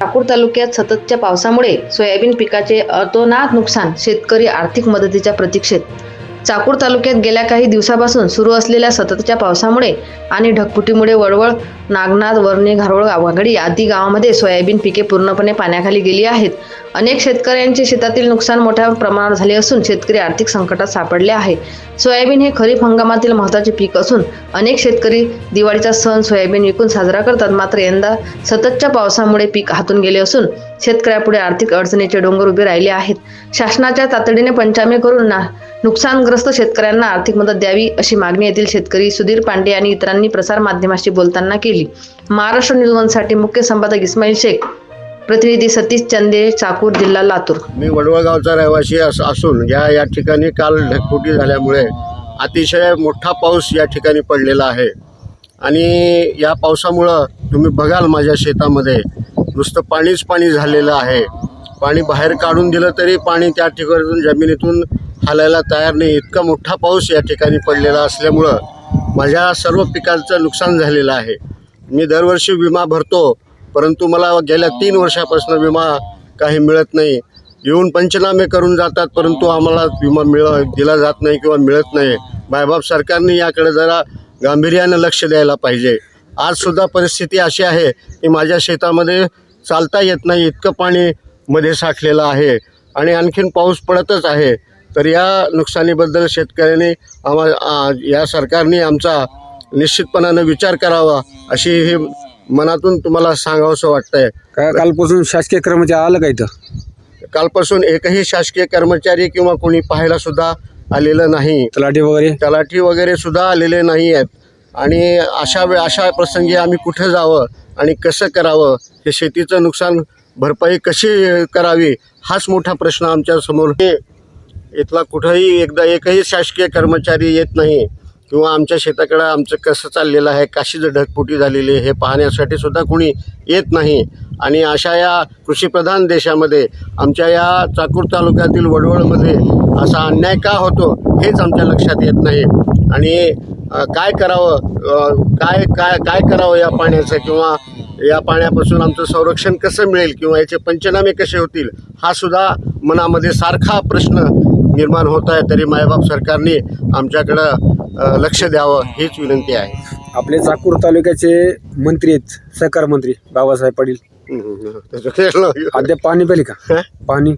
ठाकूर तालुक्यात सततच्या पावसामुळे सोयाबीन पिकाचे अतोनात नुकसान शेतकरी आर्थिक मदतीच्या प्रतीक्षेत. चाकूर तालुक्यात गेल्या काही दिवसापासून सुरू असलेल्या सततच्या पावसामुळे आणि ढगफुटीमुळे वळवळ नागनाथ वरणे घारोळ वाघडी आदी गावामध्ये सोयाबीन पिके पूर्णपणे पाण्याखाली गेली आहेत. अनेक शेतकऱ्यांचे शेतातील नुकसान मोठ्या प्रमाणात झाले असून शेतकरी आर्थिक संकटात सापडले आहे. सोयाबीन हे खरीप हंगामातील महत्त्वाचे पीक असून अनेक शेतकरी दिवाळीचा सण सोयाबीन विकून साजरा करतात. मात्र यंदा सततच्या पावसामुळे पीक हातून गेले असून शेतकऱ्यापुढे आर्थिक अडचणीचे डोंगर उभे राहिले आहेत. शासनाच्या तातडीने पंचामे करून ना नुकसानग्रस्त शेतकऱ्यांना आर्थिक मदत द्यावी अशी मागणी येथील शेतकरी सुधीर पांडे आणि इतरांनी प्रसार माध्यमाशी बोलताना केली. महाराष्ट्र न्यूजवनसाठी मुख्य संपादक इस्माईल शेख प्रतिनिधी सतीश चंदे चाकूर जिल्हा लातूर. मी वडवळगावचा रहिवासी अस असून या या ठिकाणी काल ढगफुटी झाल्यामुळे अतिशय मोठा पाऊस या ठिकाणी पडलेला आहे. आणि या पावसामुळं तुम्ही बघाल माझ्या शेतामध्ये नुसतं पाणीच पाणी झालेलं आहे. पाणी बाहेर काढून दिलं तरी पाणी त्या ठिकाणून जमिनीतून हालायला तयार नाही. इतका मोठा पाऊस या ठिकाणी पडलेला असल्यामुळं माझ्या सर्व पिकांचं नुकसान झालेलं आहे. मी दरवर्षी विमा भरतो परंतु मला गेल्या तीन वर्षापासून विमा काही मिळत नाही. येऊन पंचनामे करून जातात परंतु आम्हाला विमा मिळ दिला जात नाही किंवा मिळत नाही. मायबाप सरकारने याकडे जरा गांभीर्यानं लक्ष द्यायला पाहिजे. आजसुद्धा परिस्थिती अशी आहे की माझ्या शेतामध्ये चालता येत नाही इतकं पाणी मध्ये साठलेलं आहे आणि आणखीन पाऊस पडतच आहे. तर या नुकसानीबद्दल शेतकऱ्यांनी आम्हा या सरकारने आमचा निश्चितपणानं विचार करावा अशी ही मनातून तुम्हाला सांगावंसं वाटतंय. काय कालपासून शासकीय कर्मचारी आलं का इथं? कालपासून एकही शासकीय कर्मचारी किंवा कोणी पाहायला सुद्धा आलेलं नाही. तलाठी वगैरे? तलाठी वगैरे सुद्धा आलेले नाही आहेत आणि अशा वे अशा प्रसंगी आम्ही कुठं जावं आणि कसं करावं हे शेतीचं नुकसान भरपाई कशी करावी हाच मोठा प्रश्न आमच्यासमोर. इथला कुठंही एकदा एकही शासकीय कर्मचारी येत नाही. किंवा आमच्या शेताकडं आमचं कसं चाललेलं आहे काशीचं ढगफुटी झालेली आहे हे पाहण्यासाठी सुद्धा कोणी येत नाही. आणि अशा या कृषीप्रधान देशामध्ये आमच्या या चाकूर तालुक्यातील वडवळमध्ये असा अन्याय का होतो हेच आमच्या लक्षात येत नाही. आणि काय करावं काय काय काय करावं या पाण्याचं किंवा या पाण्यापासून आमचं संरक्षण कसं मिळेल किंवा याचे पंचनामे कसे होतील हा सुद्धा मनामध्ये सारखा प्रश्न निर्माण होत आहे तरी मायबाप सरकारने आमच्याकडं लक्ष द्यावं हीच विनंती आहे. आपले चाकूर तालुक्याचे मंत्री आहेत सहकार मंत्री बाबासाहेब पाटील. अद्याप पाणी पाहिजे का? हं? पाणी.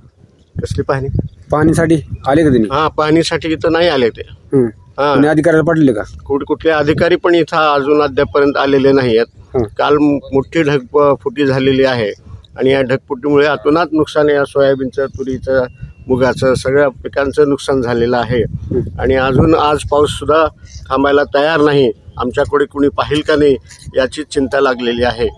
कसली पाहणी पाणीसाठी आले का त्यांनी हा पाहणीसाठी इथं नाही आले ते. हं. हा. कोणी अधिकाऱ्याला पाठवले का? कुठ कुठले अधिकारी पण इथं अजून अद्यापर्यंत आलेले नाही आहेत. हं. काल मोठी ढगफुटी झालेली आहे. आणि या ढगफुटीमुळे अतोनात नुकसान या सोयाबीनचं तुरीचं मुगाचं सगळ्या पिकांचं नुकसान झालेलं आहे. आणि अजून आज पाऊससुद्धा थांबायला तयार नाही. आमच्याकडे कुणी पाहिल का नाही याची चिंता लागलेली आहे.